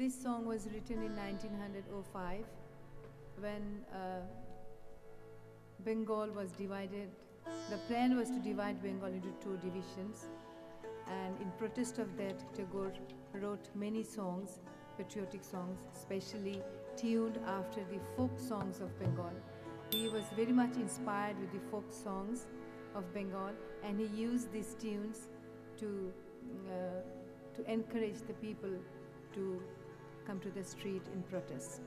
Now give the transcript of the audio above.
This song was written in 1905 when uh, Bengal was divided. The plan was to divide Bengal into two divisions, and in protest of that, Tagore wrote many songs, patriotic songs, especially tuned after the folk songs of Bengal. He was very much inspired with the folk songs of Bengal, and he used these tunes to uh, to encourage the people to come to the street in protest.